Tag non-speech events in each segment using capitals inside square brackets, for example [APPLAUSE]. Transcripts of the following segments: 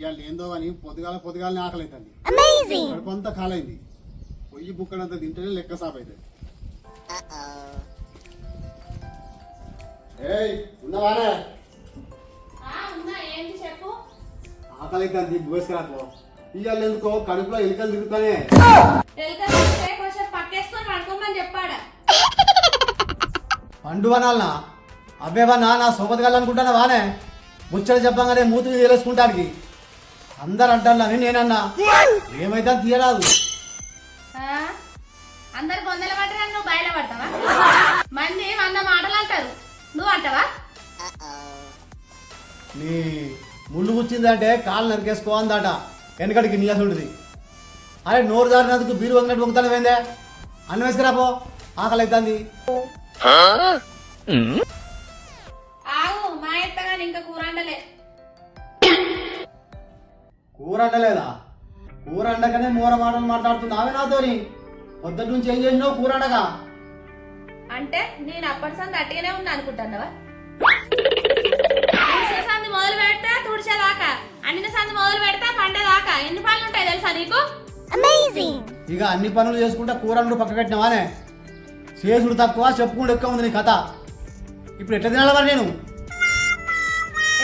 ఇవాళ ఏందో అని పొద్దుగాల పొద్దుగాలని ఆకలి అవుతుంది కొంత కాలైంది పొయ్యి బుక్కడంత తింటేనే లెక్క సాప్ అవుతుంది ఏయ్ ఉన్నవానే ఆకలి అవుతుంది బువేసుకురాకు ఇవాళ ఎందుకో కడుపులో ఎలుకలు తిరుగుతానే పండు అనాలనా అబ్బేవన్నా నా సోపతి అనుకుంటానా వానే ముచ్చట చెప్పంగానే మూతి మీద వేలేసుకుంటానికి అందరు అంటాను నేనన్నా. ఏమైతే తీయరాదు? అందరు బొందల పట్టరా నువ్వు బయట పడతావా? మంది వంద మాటలు అంటారు. నువ్వు అంటావా? నీ ముళ్ళు కూర్చిందంటే కాళ్ళు నరికేసుకో అందట. వెనకడికి నీయాసి ఉంటుంది. అరే నోరు జారినందుకు బీరు వంగినట్టు వంగుతాను ఏందే అన్నం వేసుకురాపో ఆకలి అవుతుంది కూర అండలేదా కూర అండకనే మూర మాటలు మాట్లాడుతున్నావే నాతోని. పొద్దుటి నుంచి ఏం చేసినావు కూర అండగా అంటే నేను అప్పటి సంది అట్టిగానే ఉన్నా అనుకుంటున్నావా? తుడిచే సంది మొదలు పెడితే తుడిచేదాకా అండిన సంది మొదలు పెడితే పండేదాకా. ఎన్ని పనులు ఉంటాయి తెలుసా నీకు? ఇక అన్ని పనులు చేసుకుంటా కూరలు పక్క కట్టినావానే చేసుడు తక్కువ చెప్పుకుంటూ ఎక్కువ ఉంది నీ కథ. ఇప్పుడు ఎట్లా తినాలి మరి నేను?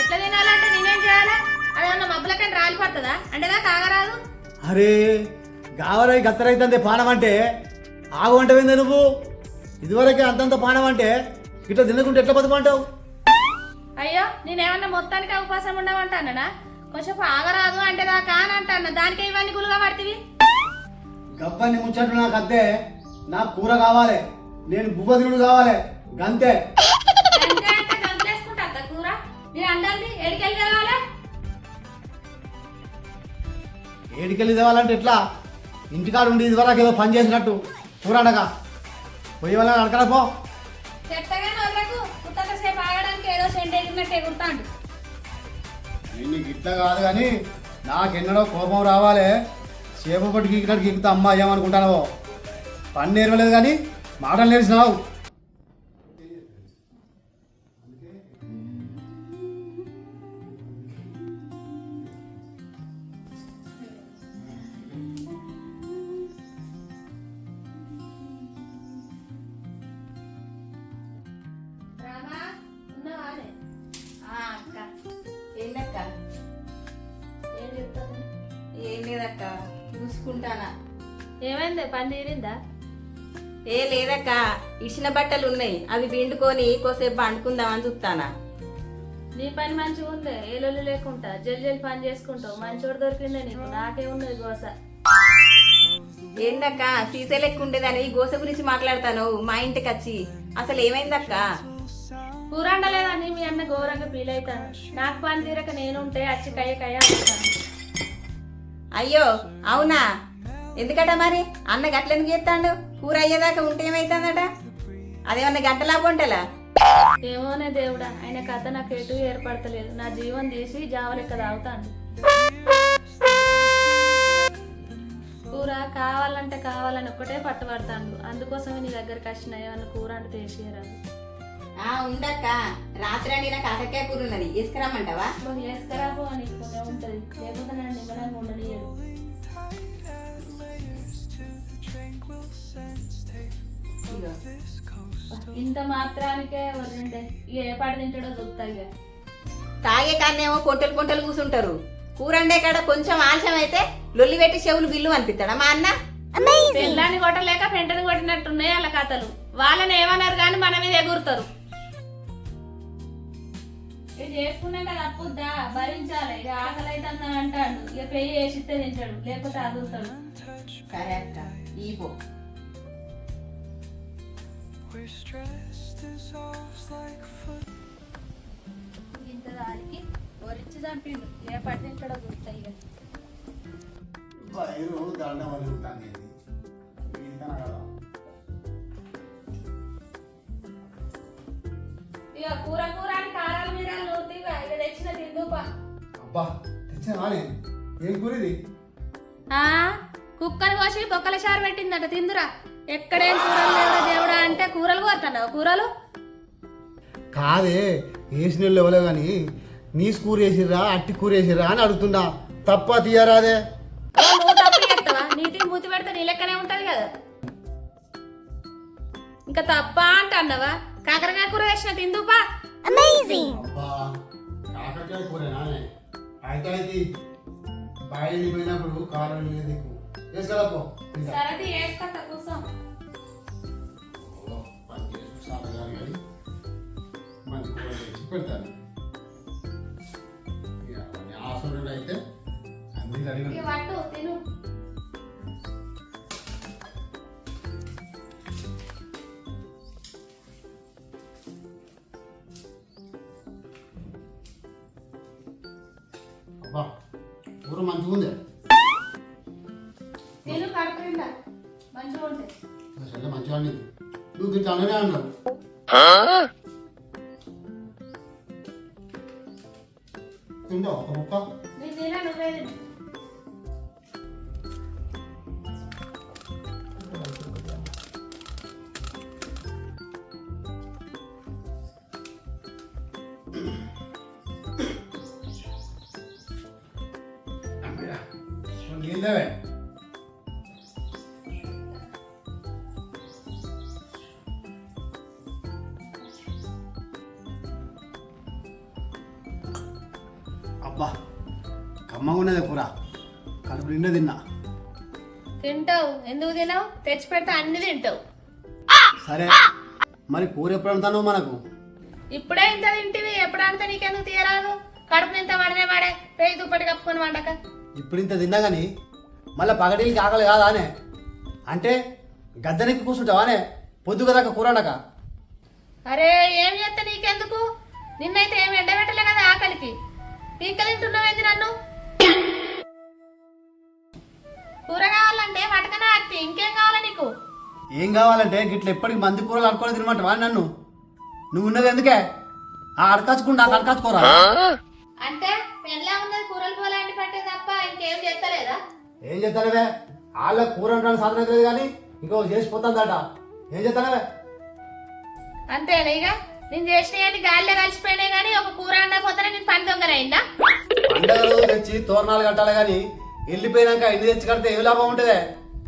ఎట్లా తినాలంటే నేనేం చేయాలి? అదేమన్నా మబ్బులకని రాలిపోతుందా అంటే దాకా ఆగరాదు అరే గావరై గత్తరైతుంది పానం అంటే ఆగమంటవిందే నువ్వు? ఇదివరకే అంతంత పానం అంటే ఇట్లా తినకుంటే ఎట్లా బతుకుంటావు? అయ్యో నేనేమన్నా మొత్తానికి అవకాశం ఉండమంటానా కొంచెం ఆగరాదు అంటే దాకా అని అంటాను దానికే ఇవన్నీ గులుగా పడుతుంది గబ్బని ముచ్చట్లు నాకు అద్దే నాకు కూర కావాలి నేను బువ్వ తినుడు కావాలి గంతే. కూర? నేను అండాలి ఎడికెళ్ళి కావాలా ఏడికెళ్ళి తేవాలంటే ఎట్లా? ఇంటికాడ ఉండి ఇదివరకు ఏదో పని చేసినట్టు. అనగా పోయి వాళ్ళని అడగడా పో. సేపు ఇట్లా కాదు కానీ నాకెన్నడో కోపం రావాలి. చేప పట్టుకు ఇక్కడ గీకుతా అమ్మ ఏమనుకుంటానో పని నేర్వలేదు కానీ మాటలు నేర్చినావు. ఏమైంది పని తీరిందా ఏ లేదక్క ఇచ్చిన బట్టలు ఉన్నాయి. అవి పిండుకొని కోసేపు పండుకుందామని చూస్తానా నీ పని మంచిగా ఉంది ఏలొల్లు లేకుండా జల్ జల్ పని చేసుకుంటావు. మంచోడు దొరికిందే నీకు నాకే ఉన్నది గోస. ఏందక్క సీసే లెక్క ఉండేదని గోస గురించి మాట్లాడతాను మా ఇంటికి వచ్చి. అసలు ఏమైందక్క? కూర వండలేదని మీ అన్న ఘోరంగా ఫీల్ అవుతాను నాకు పని తీరక నేను ఉంటే అచ్చి కయ్య కయ్య అయ్యో అవునా? ఎందుకట మరి? అన్న గట్లెందుకు చేస్తాడు? కూర అయ్యేదాకా ఉంటే ఏమైతుందట? అదేమన్నా గంటలా పొంటలా ఏమోనే దేవుడా ఆయన కథ నాకు ఎటు ఏర్పడతలేదు. నా జీవం తీసి జావ లెక్క తాగుతాను కూర కావాలంటే కావాలని ఒక్కటే పట్టుబడతాను అందుకోసమే నీ దగ్గరికి వచ్చిన ఏమన్నా కూర అంటే తీసేయరాదు ఆ ఉండక్క రాత్రి నాకు కాకరకాయ కూర ఉన్నది. ఇసుకరమ్మంటావా నువ్వు వేసుకురాపో అని ఉంటుంది. ఇంత మాత్రానికే వదిలిండే ఇక ఏ పాట తింటాడో దొరుకుతాయి తాగే కొంటలు కొంటలు కూర్చుంటారు కూరండే కాడ కొంచెం ఆలస్యం అయితే లొల్లి పెట్టి చెవులు బిల్లు అనిపిస్తాడా మా అన్న? పెళ్ళాన్ని కొట్టలేక పెంటని కొట్టినట్టున్నాయి వాళ్ళ కథలు. వాళ్ళని ఏమన్నారు కానీ మన మీద ఎగురుతారు. ఇది చేసుకున్నాక తప్పుద్దా? భరించాలి. ఇక ఆకలి అయితే అంటాడు. ఇక పెయ్యి వేసిస్తే తింటాడు. లేకపోతే అదురుతాడు. అక్క ఈ ఇంత దానికి వరించి చంపిండు. ఏ పట్టి తింటాడో దొరుకుతాయి ఇక వైరు దండ వలుగుతాను ఇక కూర కూర అని కారాలు మీరాలు నూరుతీగా ఇక తెచ్చిన తిందుపా. అబ్బా తెచ్చావానే ఏం కూర ఇది? ఆ కుక్కని కోసి బొక్కల చారు పెట్టిందట తిందురా. ఎక్కడేం కూరలు లేవురా దేవుడా అంటే కూరలు కోరుతున్నావు కూరలు? కాదే వేసిన వాళ్ళు ఎవరో కానీ నీ కూర వేసిర్రా అట్టి కూర వేసిర్రా అని అడుగుతున్నా తప్ప తీయరాదే. నువ్వు తప్పు చేస్తావా? నీటికి మూతి పెడితే నీ లెక్కనే ఉంటది కదా. ఇంకా తప్ప అంటున్నావా? కాకరకాయ కూర వేసిన తిందుపా. అబ్బా కాకరకాయ కూర నానే అయితే అయితే కారం లేదు నీకు వేసుకెళ్ళపో సరే వేసుకుంటా మంచి కూర చేసి పెడతాను. అయితే అన్ని అడిగి పట్టు తిను. అబ్బా కూర మంచిగా ఉంది అసలు మంచిగా వండింది నువ్వు ఇట్లా అననే అన్నావు తింటావు ఒక ముక్క అబ్బా కమ్మగా ఉన్నది కూర. కడుపు నిండా తిన్నా. తింటావు. ఎందుకు తినవు? తెచ్చి పెడితే అన్ని తింటావు. సరే. మరి కూర ఎప్పుడు అంటాను మనకు? ఇప్పుడే ఇంత తింటివి ఎప్పుడంతా నీకెందుకు తీయరాదు? కడుపు నింత పడనే పడే పేయి దుప్పటి కప్పుకొని వండక. ఇప్పుడు ఇంత తిన్నా కానీ మళ్ళీ పగటికి ఆకలి కాదా అనే? అంటే గద్దెనెక్కి కూర్చుంటావానే పొద్దు కదా కూర వండక. అరే ఏం చేస్తా నీకెందుకు? నిన్నైతే ఏమి ఎండబెట్టలే కదా ఆకలికి. పీక తింటున్నావేంది నన్ను? కూర కావాలంటే మటకనే ఆక్తి ఇంకేం కావాలా నీకు? ఏం కావాలంటే గిట్ల ఎప్పటికి మంది కూరలు అనుకోని తినమంటావా నన్ను? నువ్వు ఉన్నది ఎందుకే? ఆ అడకాచుకుంటా నాకు అడకాచుకోరా అంటే పెళ్ళా ఉన్నది కూరలు పోలాంటి పట్టే తప్ప ఇంకేం చేస్తలేదా? ఏం చేస్తానవే వాళ్ళ కూర ఉండడానికి సాధన లేదు కానీ ఇంకో చేసిపోతుందట ఏం చేస్తానవే అంతేనా ఇక? నేను చేసినవన్నీ గాలిలో కలిసిపోయినాయి కానీ ఒక కూర అండకపోతే నేను పని దొంగనైందా పండగ రోజు తెచ్చి తోరణాలు కట్టాలి కానీ వెళ్ళిపోయినాక ఎన్ని తెచ్చి కడితే ఏం లాభం ఉంటుందే?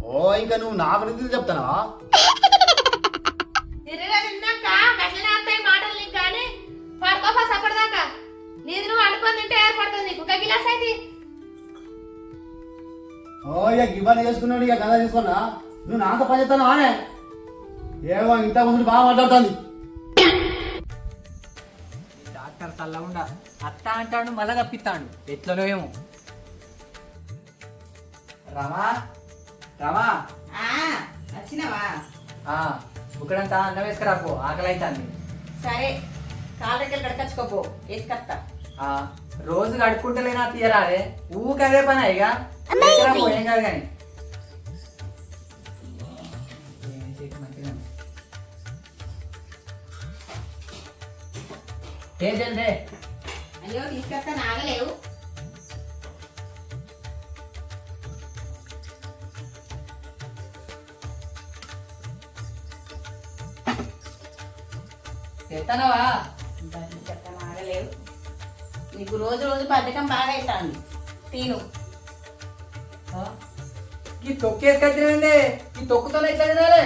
ఓ ఇంకా నువ్వు నా గురించి గట్లనే మాటలు నీకు కానీ పడుకోపా సప్పటిదాకా నీది నువ్వు అనుకొని తింటే ఏర్పడుతుంది నీకు. ఒక గిలాస్ అయితే ఓ ఇక ఇవన్నీ చేసుకున్నాడు ఇక కథ చేసుకున్నా. నువ్వు నాతో పని చేస్తాను ఆనే ఏమో ఇంత ముందు బాగా మాట్లాడుతుంది. డాక్టర్ చల్లకుండా అత్త అంటాడు మళ్ళా తప్పిస్తాడు. ఎట్లనో ఏమో. రమా? రమా? వచ్చినావా? ఆ, ఇక్కడంతా అన్నం వేసుకురాపో ఆకలి అవుతుంది సరే కాళ్ళ దగ్గర కడకచ్చుకోపో వేసుకొస్తా. ఆ, రోజు కడుక్కుంటలేనా తీయరాదే? ఊకి అదే పని ఇక. ఏం కాదు కానీ. జల్దే అయ్యో తీసుకొస్తా తీసుకొస్తా నాగలేవు. నీకు రోజు రోజు బద్ధకం బాగా అవుతాను తిను ఈ తొక్కేసుకొచ్చినది ఈ తొక్కుతో ఎట్లా తినాలి?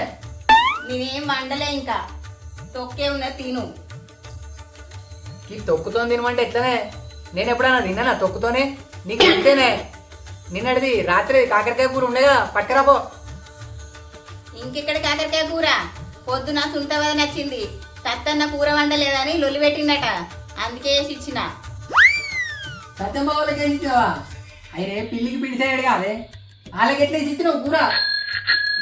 నేనేం వండలే ఇంకా. తొక్కే ఉన్న తిను. ఈ తొక్కుతో తినమంటే ఎట్లనే? నేను ఎప్పుడైనా తిన్నానా? తొక్కుతోనే? నీకు అంతేనే. నిన్నటిది రాత్రి కాకరకాయ కూర ఉండేగా పట్టుకురాపో ఇంకెక్కడ కాకరకాయ కూర? పొద్దున సుంటవద నచ్చింది. తత్తన్న కూర వండలేదని లొల్లి పెట్టిందట. అందుకే వేసి ఇచ్చిన. సత్యం బాబులకి వేసి ఇచ్చినావా అయినే పిల్లికి పిడిసాడు కాదే వాళ్ళకి ఎట్లా వేసి ఇచ్చినావు కూర?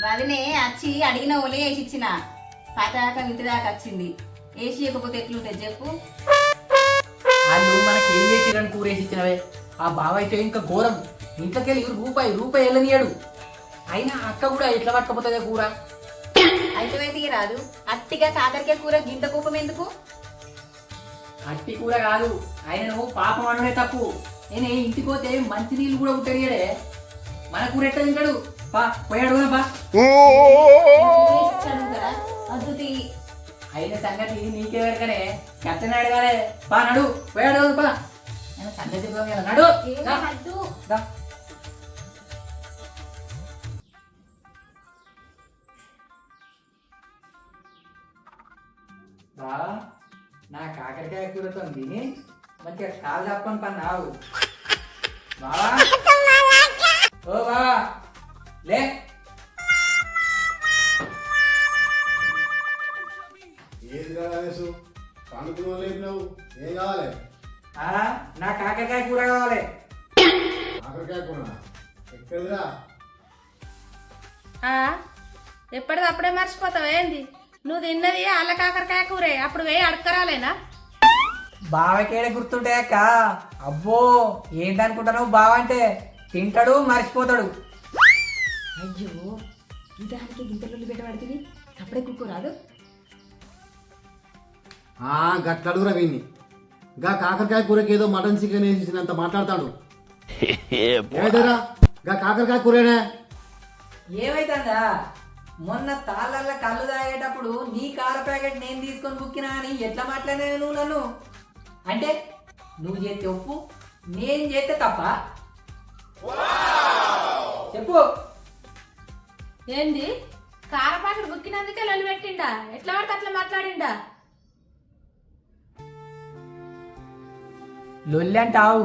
వదినే వచ్చి అడిగిన ఒలే వేసి ఇచ్చిన. పతాక ఇంటి దాకా వచ్చింది. వేసి ఇవ్వకపోతే ఎట్లుంటుంది చెప్పు. ఏం చేసిరని కూర వేసి ఇచ్చినవే ఆ బావ అయితే ఇంకా ఘోరం. ఇంట్లోకి వెళ్ళి రూపాయి రూపాయి వెళ్ళనియాడు అయినా అక్క కూడా ఎట్లా పట్టుకపోతుందే కూర? అయితే తీయరాదు అట్టిగా కాకరకాయ కూర గింత కూపం ఎందుకు? అట్టి కూర కాదు. ఆయన నువ్వు పాపం అనడే తప్పు. నేను ఇంటికి పోతే మంచి నీళ్ళు కూడా ఉట్టడిగాడే మన కూర ఎట్లా తింటాడు? పా పోయాడు తీ అయిన సంగతి నీకే వెరకనే కెప్టెన్ అడగాలే పా నడు. పోయాడు పా. కదా నడు. బా నా కాకరకాయ కూరతో తిని మంచిగా కాలు తప్పని పని ఆవు బావా [LAUGHS] ఓ బావా లే. నా కాకరకాయ కూర కావాలి. కూర? ఆ, ఎప్పటిదప్పుడే మర్చిపోతావు ఏంది? నువ్వు తిన్నది అల్ల కాకరకాయ కూరే. అప్పుడు వేయి అడకరాలేనా బావకేడ గుర్తుంటే అక్క? అబ్బో ఏంటనుకుంటావు బావ అంటే? తింటాడు మర్చిపోతాడు. అయ్యో ఇదానికి గింతలు పెట్టబడుతుంది అప్పుడే కుక్కు రాదు. ఆ గట్లడుగురా వీన్ని గా కాకరకాయ కూరకి ఏదో మటన్ చికెన్ వేసినంత మాట్లాడతాడు. ఏదరా గా కాకరకాయ కూరేనే? ఏమైతుందా? మొన్న తాళ్ళల్లో కళ్ళు తాగేటప్పుడు నీ కార ప్యాకెట్ నేను తీసుకొని బుక్కినా అని ఎట్లా మాట్లాడినా నువ్వు నన్ను? అంటే నువ్వు చేస్తే ఉప్పు నేను చేస్తే తప్ప? చెప్పు. ఏంది? కారపాకుడు బుక్కినందుకే లొల్లి పెట్టిండా ఎట్లా పడితే అట్లా మాట్లాడిండా? లొల్లి అంటావు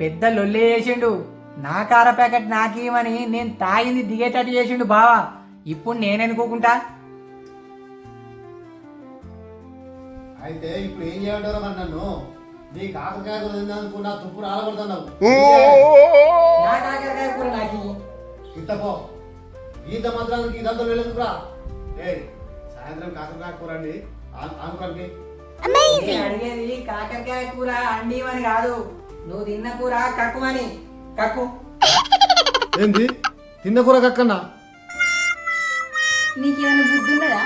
పెద్ద లొల్లి చేసిండు. నా కార ప్యాకెట్ నాకేమని నేను తాగింది దిగేటట్టు చేసిండు బావా. ఇప్పుడు నేననుకోకుంటా అయితే ఇప్పుడు ఏం చేయమంటారా మరి నన్ను? నీ కాకరకాయ కూర తిందనుకున్నా తుప్పు రాలబడుతున్నావు. నా కాకరకాయ కూర నాకు. ఇంతపో గీత మంత్రానికి ఇదంతా వెళ్ళదురా ఏ సాయంత్రం కాకరకాయ కూర అండి. అనుకోండి అడిగేది కాకరకాయ కూర అండివని కాదు. నువ్వు తిన్న కూర కక్కువని కక్కు. ఏంది? తిన్న కూర కక్కన్నా నీకేమైనా బుద్ధి ఉన్నదా?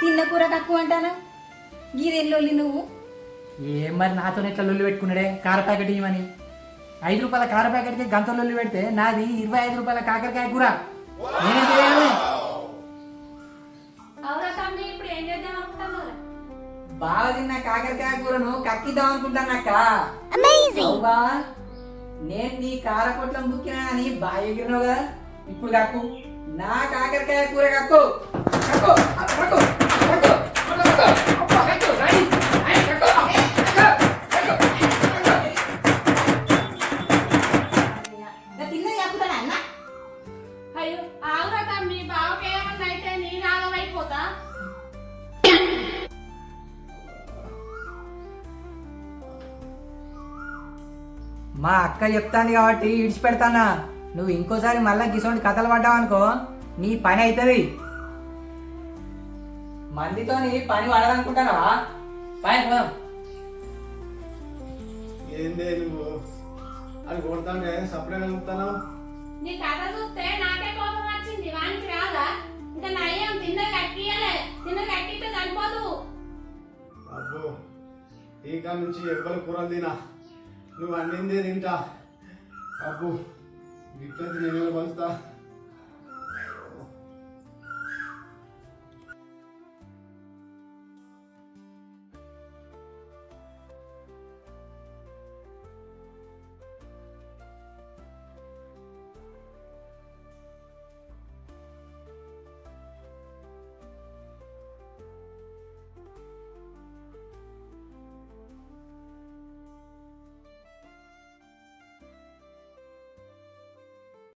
తిన్న కూర తక్కువ అంటాను? గీరెల్లోలి నువ్వు? ఏం మరి నాతో ఎట్లా లొల్లి పెట్టుకున్నాడే? కార ప్యాకెట్ ఇవ్వమని ఐదు రూపాయల కార ప్యాకెట్కి గంత లొల్లి పెడితే నాది ఇరవై ఐదు రూపాయల కాకరకాయ కూర. నేనేం బాగా తిన్న కాకరకాయ కూరను కక్కిద్దాం అనుకుంటానక్క అవునా నేను నీ కార పొట్లం బుక్కినా అని బాగా ఎగిరినావు కదా ఇప్పుడు కక్కు. నా కాకరకాయ కూర కక్కు. కక్కు. కక్కు అక్క చెప్తాంది కాబట్టి ఇడిచిపెడతానా. నువ్వు ఇంకోసారి మళ్ళా గిసోంటి కథలు పడ్డావు అనుకో నీ పని అవుతుంది మందితో నీ పని పడదనుకుంటానవా? పని పోదాం ఏందే నువ్వు? అది కొడతానే సపరేట్ అనుకుంటాను నీ కథ చూస్తే నాకే కోపం వచ్చింది వానికి రాదా? ఇంకా నయ్యం తిన్న కట్టియలే తిన్న కట్టితే సరిపోదు. అబ్బో ఈ కాడ నుంచి ఎవ్వరు కూరలు తినా? నువ్వు అన్నిందే తింటా. అప్పు గిట్ట నేను పంచుతా